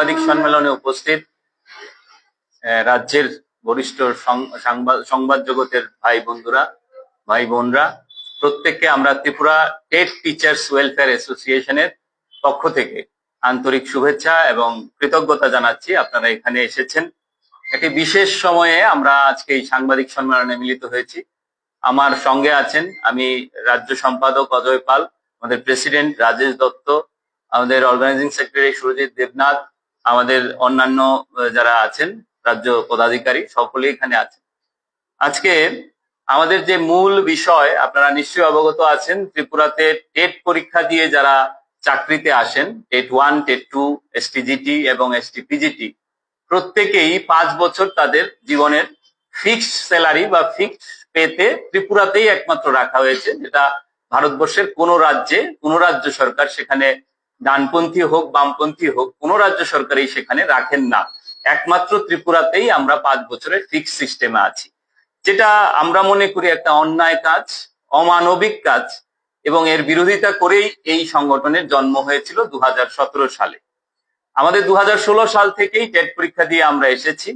সাংবাদিক সম্মেলনে উপস্থিত রাজ্যের বরিষ্ঠ সংবাদ জগতের ভাই বন্ধুরা, ভাই বোনরা, প্রত্যেককে আমরা ত্রিপুরা টেট টিচার্স ওয়েলফেয়ার অ্যাসোসিয়েশনের পক্ষ থেকে আন্তরিক শুভেচ্ছা এবং কৃতজ্ঞতা জানাচ্ছি। আপনারা এখানে এসেছেন। একটি বিশেষ সময়ে আমরা আজকে এই সাংবাদিক সম্মেলনে মিলিত হয়েছি। আমার সঙ্গে আছেন আমি রাজ্য সম্পাদক অজয় পাল, আমাদের প্রেসিডেন্ট রাজেশ দত্ত, আমাদের অর্গানাইজিং সেক্রেটারি সুরজিৎ দেবনাথ আমাদের অন্যান্য যারা আছেন, রাজ্য পদাধিকারী, সকলেই এখানে আছেন। আজকে আমাদের যে মূল বিষয়, আপনারা নিশ্চয়ই অবগত আছেন, ত্রিপুরাতে টেট পরীক্ষা দিয়ে যারা চাকরিতে আসেন, TET one, TET two, STGT এবং এসটিপিজিটি, প্রত্যেকেই পাঁচ বছর তাদের জীবনের ফিক্সড স্যালারি বা ফিক্সড পেতে ত্রিপুরাতেই একমাত্র রাখা হয়েছে, যেটা ভারতবর্ষের কোন রাজ্যে, কোন রাজ্য সরকার সেখানে ডানপন্থী হোক, বামপন্থী হোক, কোন রাজ্য সরকারই সেখানে রাখেন না। একমাত্র ত্রিপুরাতেই আমরা পাঁচ বছরের ফিক্স সিস্টেমে আছি। যেটা আমরা মনে করি একটা অন্যায় কাজ, অমানবিক কাজ, এবং এর বিরোধিতা করেই এই সংগঠনের জন্ম হয়েছিল দুহাজার সতেরো সালে। আমাদের দু হাজার ষোলো সাল থেকেই টেট পরীক্ষা দিয়ে আমরা এসেছি।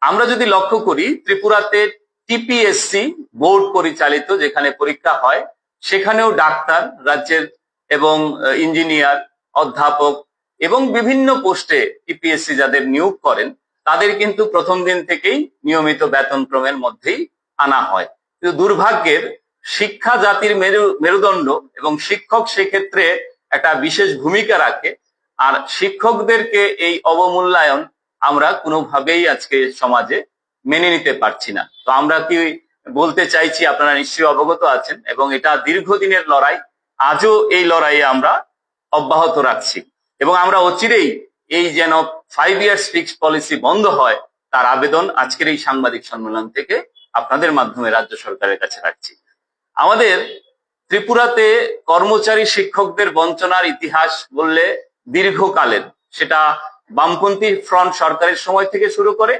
আমরা যদি লক্ষ্য করি, ত্রিপুরাতে টিপিএসসি বোর্ড পরিচালিত যেখানে পরীক্ষা হয়, সেখানেও ডাক্তার, রাজ্যের এবং ইঞ্জিনিয়ার, অধ্যাপক এবং বিভিন্ন পোস্টে টিপিএসসি যাদের নিয়োগ করেন, তাদের কিন্তু প্রথম দিন থেকেই নিয়মিত বেতনক্রমের মধ্যেই আনা হয়। কিন্তু দুর্ভাগ্যের, শিক্ষা জাতির মেরু, মেরুদণ্ড এবং শিক্ষক সেক্ষেত্রে একটা বিশেষ ভূমিকা রাখে। আর শিক্ষকদেরকে এই অবমূল্যায়ন আমরা কোনোভাবেই আজকে সমাজে মেনে নিতে পারছি না। তো আমরা কি বলতে চাইছি, আপনারা নিশ্চয়ই অবগত আছেন এবং এটা দীর্ঘদিনের লড়াই আজও এই লড়াইয়ে আমরা অব্যাহত রাখছি। এবং আমরা অচিরেই এই যেন ফাইভ ইয়ার্স ফিক্স পলিসি বন্ধ হয়, তার আবেদন আজকের এই সাংবাদিক সম্মেলন থেকে আপনাদের মাধ্যমে রাজ্য সরকারের কাছে রাখছি। আমাদের ত্রিপুরাতে কর্মচারী শিক্ষকদের বঞ্চনার ইতিহাস বললে দীর্ঘকালের। সেটা বামপন্থী ফ্রন্ট সরকারের সময় থেকে শুরু করে,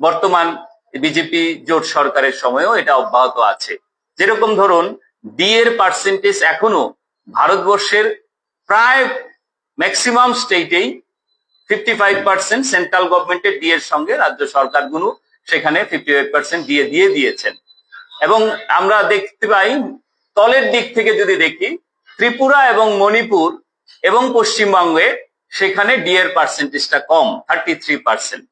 বর্তমান বিজেপি জোট সরকারের সময়ও এটা অব্যাহত আছে। যেরকম ধরুন ডি এর পার্সেন্টেজ এখনও ভারতবর্ষের প্রায় ম্যাক্সিমাম স্টেটেই ফিফটি ফাইভ পার্সেন্ট সেন্ট্রাল গভর্নমেন্টের ডি এর সঙ্গে রাজ্য সরকারগুলো সেখানে ফিফটি ফাইভ পার্সেন্ট দিয়ে দিয়ে দিয়েছেন। এবং আমরা দেখতে পাই, তলের দিক থেকে যদি দেখি, ত্রিপুরা এবং মণিপুর এবং পশ্চিমবঙ্গে সেখানে ডি এর পার্সেন্টেজটা কম থার্টি থ্রি পার্সেন্ট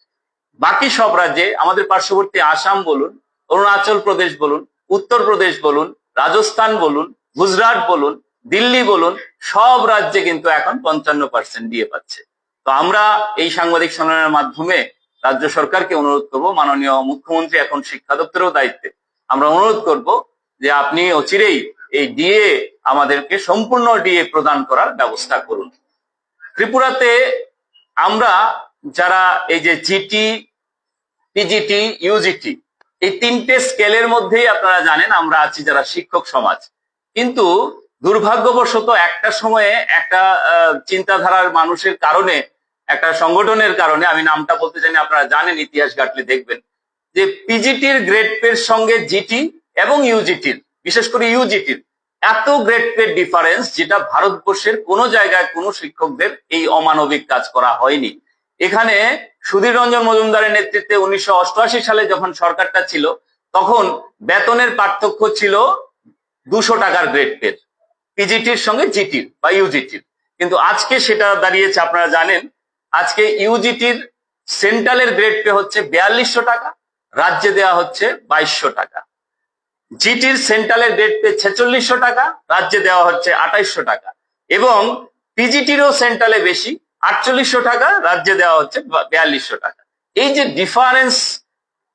বাকি সব রাজ্যে, আমাদের পার্শ্ববর্তী আসাম বলুন, অরুণাচল প্রদেশ বলুন, উত্তরপ্রদেশ বলুন, রাজস্থান বলুন, গুজরাট বলুন দিল্লি বলুন, সব রাজ্যে কিন্তু এখন পঞ্চান্ন পার্সেন্ট দিয়ে পাচ্ছে। তো আমরা এই সাংবাদিক সম্মেলনের মাধ্যমে রাজ্য সরকারকে অনুরোধ করব, মাননীয় মুখ্যমন্ত্রী এখন শিক্ষা দপ্তরেও দায়িত্বে। আমরা অনুরোধ করব যে আপনি অচিরেই এই ডিএ আমাদেরকে সম্পূর্ণ ডিএ প্রদান করার ব্যবস্থা করুন। ত্রিপুরাতে আমরা যারা এই যে জিটি পিজিটি ইউজিটি এই তিনটে স্কেলের মধ্যেই আপনারা জানেন আমরা আছি যারা শিক্ষক সমাজ। কিন্তু দুর্ভাগ্যবশত একটা সময়ে একটা চিন্তাধারার মানুষের কারণে, একটা সংগঠনের কারণে, আমি নামটা বলতে জানি, আপনারা জানেন, ইতিহাস ঘাটলে দেখবেন, যে পিজিটির গ্রেড পের সঙ্গে জিটি এবং ইউজিটির বিশেষ করে ইউজিটির এত গ্রেড পের ডিফারেন্স যেটা ভারতবর্ষের কোনো জায়গায় কোনো শিক্ষকদের এই অমানবিক কাজ করা হয়নি। এখানে সুধীর রঞ্জন মজুমদারের নেতৃত্বে উনিশশো অষ্টআশি সালে যখন সরকারটা ছিল, তখন বেতনের পার্থক্য ছিল দুশো টাকার গ্রেড পের পিজিটির সঙ্গে জিটির বা ইউজিটির কিন্তু আজকে সেটা দাঁড়িয়েছে, আপনারা জানেন, আজকে ইউজিটির সেন্ট্রালের গ্রেড পে হচ্ছে বিয়াল্লিশশো টাকা, রাজ্যে দেওয়া হচ্ছে বাইশশো টাকা। জিটির সেন্ট্রালের গ্রেড পে ছেচল্লিশশো টাকা, রাজ্যে দেওয়া হচ্ছে আঠাইশশো টাকা। এবং পিজিটিরও সেন্ট্রালে বেশি, আটচল্লিশশো টাকা, রাজ্যে দেওয়া হচ্ছে বিয়াল্লিশশো টাকা। এই যে difference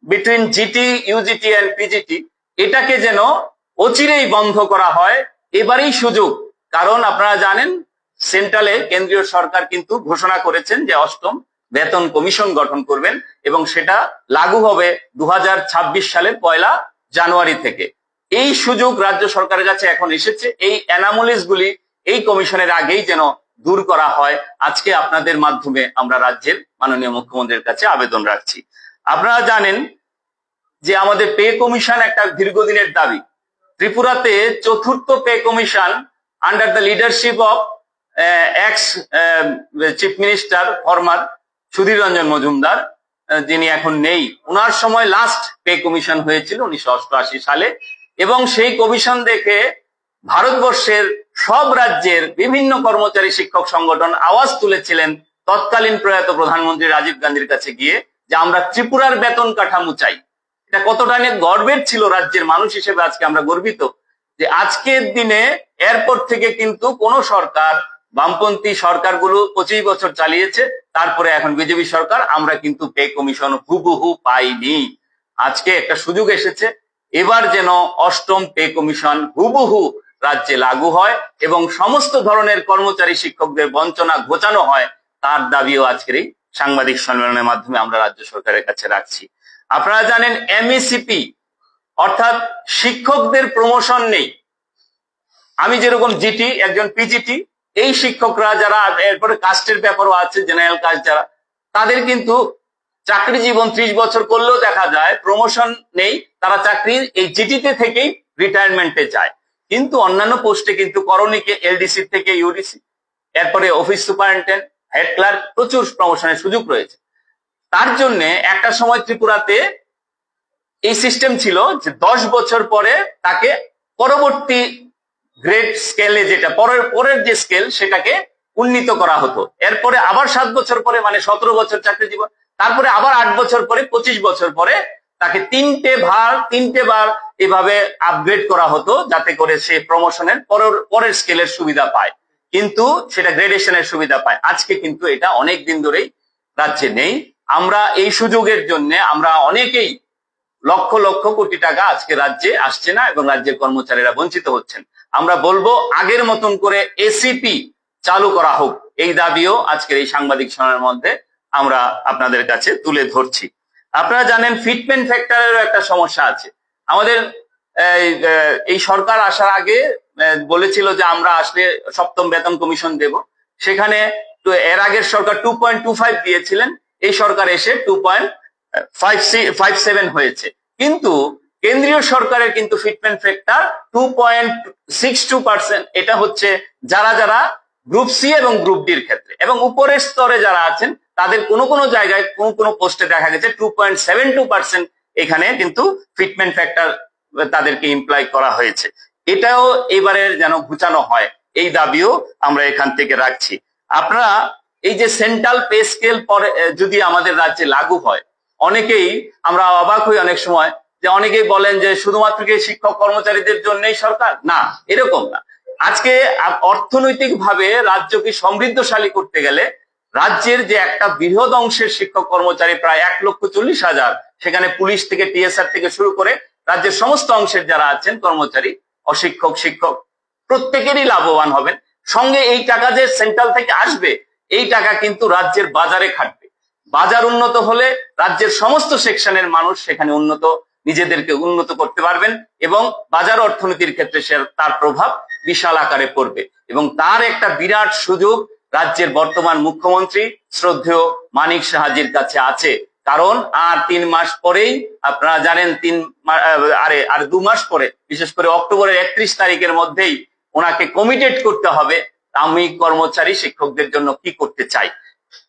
between GT UGT and PGT এটাকে যেন অচিরেই বন্ধ করা হয় এবারেই সুযোগ। কারণ আপনারা জানেন, সেন্ট্রালে কেন্দ্রীয় সরকার কিন্তু ঘোষণা করেছেন যে অষ্টম বেতন কমিশন গঠন করবেন এবং সেটা লাগু হবে দুই হাজার ছাব্বিশ সালের পয়লা জানুয়ারি থেকে। এই সুযোগ রাজ্য সরকারের কাছে এখন এসেছে। এই অ্যানামোলিস গুলি এই কমিশনের আগেই যেন দূর করা হয়। আজকে আপনাদের মাধ্যমে আমরা রাজ্যের মাননীয় মুখ্যমন্ত্রীর কাছে আবেদন রাখছি। আপনারা জানেন যে আমাদের পে কমিশন একটা দীর্ঘদিনের দাবি। ত্রিপুরাতে চতুর্থ pay commission under the leadership of ex chief minister former Sudhir Ranjan Majumdar যিনি এখন নেই। ওনার সময় লাস্ট পে কমিশন হয়েছিল উনিশশো অষ্টআশি সালে। এবং সেই কমিশন দেখে ভারতবর্ষের সব রাজ্যের বিভিন্ন কর্মচারী শিক্ষক সংগঠন আওয়াজ তুলেছিলেন তৎকালীন প্রয়াত প্রধানমন্ত্রী রাজীব গান্ধীর কাছে গিয়ে যে আমরা ত্রিপুরার বেতন কাঠামো চাই। এটা কতটা নিয়ে গর্বের ছিল রাজ্যের মানুষ হিসেবে আজকে আমরা গর্বিত যে আজকের দিনে এরপর থেকে কিন্তু কোন সরকার, বামপন্থী সরকারগুলো পঁচিশ বছর চালিয়েছে, তারপরে এখন বিজেপি সরকার, আমরা কিন্তু পে কমিশন হুবহু পাইনি। আজকে একটা সুযোগ এসেছে, এবার যেন অষ্টম পে কমিশন হুবহু রাজ্যে লাগু হয় এবং সমস্ত ধরনের কর্মচারী শিক্ষকদের বঞ্চনা ঘোচানো হয়, তার দাবিও আজকের এই সাংবাদিক সম্মেলনের মাধ্যমে আমরা রাজ্য সরকারের কাছে রাখছি। আপনারা জানেন এমইসিপি অর্থাৎ শিক্ষকদের প্রমোশন নেই। আমি যেরকম জিটি একজন পিজিটি এই শিক্ষকরা যারা, এরপরে কাস্টের ব্যাপারও আছে জেনারেল কাস্ট যারা, তাদের কিন্তু চাকরি জীবন ত্রিশ বছর করলেও দেখা যায় প্রমোশন নেই, তারা চাকরি এই জিটিতে থেকেই রিটায়ারমেন্টে যায়। কিন্তু অন্যান্য পোস্টে কিন্তু করণীকে এলডিসি থেকে ইউডিসি এরপরে অফিস সুপারিনটেন্ডেন্ট হেড ক্লার্ক প্রচুর প্রমোশনের সুযোগ রয়েছে। তার জন্য একটা সময় ত্রিপুরাতে এই সিস্টেম ছিল যে দশ বছর পরে তাকে পরবর্তী গ্রেড স্কেলে যেটা, পরের পরের যে স্কেল সেটাকে উন্নীত করা হতো। এরপরে আবার সাত বছর পরে মানে সতেরো বছর চাকরি জীবন, তারপরে আবার আট বছর পরে, পঁচিশ বছর পরে তাকে তিনটে ভার, তিনটে বার এভাবে আপগ্রেড করা হতো যাতে করে সে প্রমোশনের পরের পরের স্কেলের সুবিধা পায়। কিন্তু সেটা গ্রেডেশনের সুবিধা পায়। আজকে কিন্তু এটা অনেক দিন ধরেই রাজ্যে নেই। আমরা এই সুযোগের জন্য আমরা অনেকেই লক্ষ লক্ষ কোটি টাকা আজকে রাজ্যে আসছে না এবং রাজ্যের কর্মচারীরা বঞ্চিত হচ্ছেন। আমরা বলব আগের মতন করে এসিপি চালু করা হোক। এই দাবিও আজকের এই সাংবাদিক সভার মধ্যে আমরা আপনাদের কাছে তুলে ধরছি। আপনারা জানেন ফিটমেন্ট ফ্যাক্টরেরও একটা সমস্যা আছে। আমাদের এই, সরকার আসার আগে বলেছিল যে আমরা আসলে সপ্তম বেতন কমিশন দেব। সেখানে এর আগের সরকার টু পয়েন্ট টু ফাইভ দিয়েছিলেন। এই সরকার এসে টু ফাইভ সেভেন হয়েছে। কিন্তু কেন্দ্রীয় সরকারের কিন্তু fitment factor two point six two percent এটা হচ্ছে যারা যারা গ্রুপ সি এবং গ্রুপ ডির ক্ষেত্রে। এবং উপরের স্তরে যারা আছেন, তাদের কোনো কোনো জায়গায় কোনো কোনো পোস্টে দেখা গেছে two point seven two percent এখানে কিন্তু ফিটমেন্ট ফ্যাক্টর তাদেরকে ইমপ্লয় করা হয়েছে। এটাও এবারে যেন ঘুচানো হয়, এই দাবিও আমরা এখান থেকে রাখছি। আপনারা এই যে সেন্ট্রাল পে স্কেল পরে যদি আমাদের রাজ্যে লাগু হয়, অনেকেই আমরা অবাক হই অনেক সময় যে অনেকেই বলেন যে শুধুমাত্র কি শিক্ষক কর্মচারীদের জন্যই সরকার? না, এরকম না। আজকে অর্থনৈতিক ভাবে রাজ্যকে সমৃদ্ধশালী করতে গেলে রাজ্যের যে একটা বৃহৎ অংশের শিক্ষক কর্মচারী প্রায় এক লক্ষ চল্লিশ হাজার, সেখানে পুলিশ থেকে, টিএসআর থেকে শুরু করে রাজ্যের সমস্ত অংশের যারা আছেন কর্মচারী, অশিক্ষক, শিক্ষক, প্রত্যেকেরই লাভবান হবেন। সঙ্গে এই টাকা যে সেন্ট্রাল থেকে আসবে এই টাকা কিন্তু রাজ্যের বাজারে খাটবে। বাজার উন্নত হলে রাজ্যের সমস্ত সেকশনের মানুষ সেখানে উন্নত, নিজেদেরকে উন্নত করতে পারবেন এবং বাজার অর্থনীতির ক্ষেত্রে সে তার প্রভাব বিশাল আকারে পড়বে এবং তার একটা বিরাট সুযোগ রাজ্যের বর্তমান মুখ্যমন্ত্রী শ্রদ্ধেয় মানিক সাহাজির কাছে আছে। কারণ আর তিন মাস পরেই, আপনারা জানেন তিন আরে, আর দু মাস পরে, বিশেষ করে অক্টোবরের একত্রিশ তারিখের মধ্যেই ওনাকে কমিটেড করতে হবে। আমি কর্মচারী শিক্ষকদের জন্য কি করতে চাই?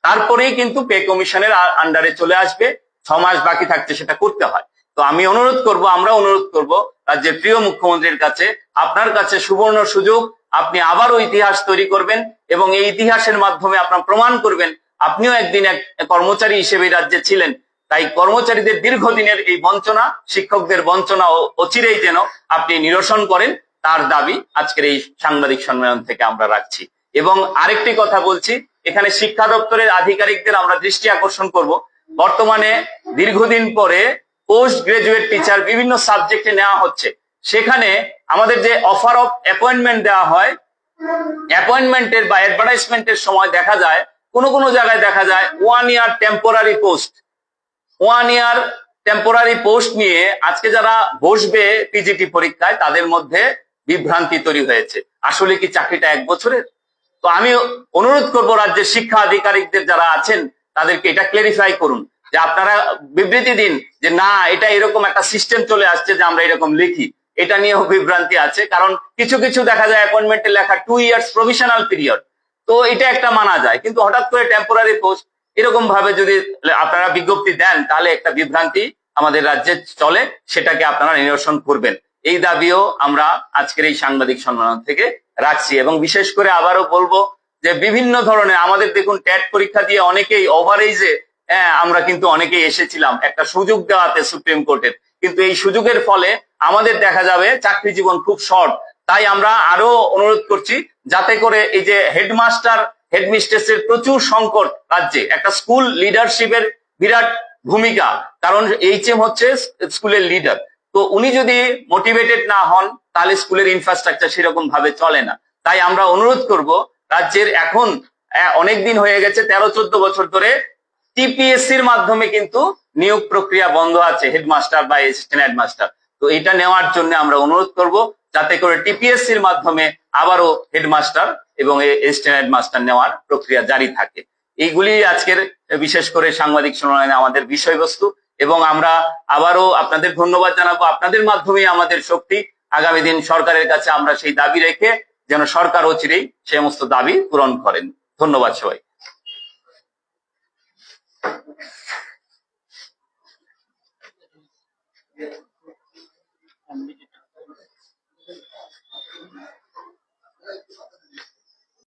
তারপরেই কিন্তু পে কমিশনের আন্ডারে চলে আসবে ছ মাস বাকি থাকছে সেটা করতে হয়। তো আমি অনুরোধ করব, আমরা অনুরোধ করব, রাজ্যের প্রিয় মুখ্যমন্ত্রীর কাছে, আপনার কাছে সুবর্ণ সুযোগ, আপনি আবারও ইতিহাস তৈরি করবেন এবং এই ইতিহাসের মাধ্যমে আপনার প্রমাণ করবেন, আপনিও একদিন এক কর্মচারী হিসেবে রাজ্যে ছিলেন। তাই কর্মচারীদের দীর্ঘদিনের এই বঞ্চনা, শিক্ষকদের বঞ্চনা ও অচিরেই যেন আপনি নিরসন করেন। তার দাবি আজকের এই সাংবাদিক সম্মেলন থেকে আমরা রাখছি। এবং আরেকটি কথা বলছি, এখানে শিক্ষা দপ্তরের আধিকারিকদের আমরা দৃষ্টি আকর্ষণ করব। বর্তমানে দীর্ঘদিন পরে পোস্ট গ্রাজুয়েট টিচার বিভিন্ন সাবজেক্টে নেওয়া হচ্ছে। সেখানে আমাদের যে অফার অফ অ্যাপয়েন্টমেন্ট দেওয়া হয়, অ্যাপয়েন্টমেন্টের বা অ্যাডভার্টাইজমেন্টের সময় দেখা যায়, কোনো কোনো জায়গায় দেখা যায় one year temporary post one year temporary post নিয়ে আজকে যারা বসবে পিজিটি পরীক্ষায়, তাদের মধ্যে বিভ্রান্তি তৈরি হয়েছে। আসলে কি চাকরিটা এক বছরের? তো আমি অনুরোধ করব রাজ্যের শিক্ষা আধিকারিকদের যারা আছেন, তাদেরকে এটা ক্লেরিফাই করুন যে আপনারা বিবৃতি দিন যে না, এটা এরকম একটা সিস্টেম চলে আসছে যে আমরা এরকম লিখি। এটা নিয়েও বিভ্রান্তি আছে, কারণ কিছু কিছু দেখা যায় অ্যাপয়েন্টমেন্টে লেখা টু ইয়ার্স প্রভিশনাল পিরিয়ড তো এটা একটা মানা যায়, কিন্তু হঠাৎ করে টেম্পোরারি পোস্ট এরকম ভাবে যদি আপনারা বিজ্ঞপ্তি দেন, তাহলে একটা বিভ্রান্তি আমাদের রাজ্যে চলে, সেটাকে আপনারা নিরসন করবেন। এই দাবিও আমরা আজকের এই সাংবাদিক সম্মেলন থেকে রাখছি এবং বিশেষ করে আবারও বলব যে বিভিন্ন ধরনের আমাদের দেখুন ট্যাট পরীক্ষা দিয়ে অনেকেই ওভারেজে হ্যাঁ আমরা কিন্তু অনেকেই এসেছিলাম একটা সুযোগ দেওয়াতে সুপ্রিম কোর্টের কিন্তু এই সুযোগের ফলে আমাদের দেখা যাবে চাকরি জীবন খুব শর্ট তাই আমরা আরও অনুরোধ করছি যাতে করে এই যে হেডমাস্টার, হেডমিস্ট্রেসের প্রচুর সংকট রাজ্যে, একটা স্কুল লিডারশিপের বিরাট ভূমিকা। কারণ এইচএম হচ্ছে স্কুলের লিডার তো উনি যদি মোটিভেটেড না হন, তাহলে স্কুলের ইনফ্রাস্ট্রাকচার সেরকম ভাবে চলে না। তাই আমরা অনুরোধ করব, রাজ্যের এখন অনেক দিন হয়ে গেছে, তেরো, চোদ্দ বছর ধরে টিপিএসসির মাধ্যমে কিন্তু নিয়োগ প্রক্রিয়া বন্ধ আছে হেডমাস্টার বা অ্যাসিস্ট্যান্ট হেডমাস্টার তো এটা নেওয়ার জন্য আমরা অনুরোধ করব, যাতে করে টিপিএসসির মাধ্যমে আবারও হেডমাস্টার এবং অ্যাসিস্ট্যান্ট হেডমাস্টার নেওয়ার প্রক্রিয়া জারি থাকে। এইগুলি আজকের, বিশেষ করে সাংবাদিক সম্মেলনে আমাদের বিষয়বস্তু। এবং আমরা আবারও আপনাদের ধন্যবাদ জানাব। আপনাদের মাধ্যমে আমাদের শক্তি আগামী দিন সরকারের কাছে আমরা সেই দাবি রেখে যেন সরকার অচিরেই সমস্ত দাবি পূরণ করেন। ধন্যবাদ সবাই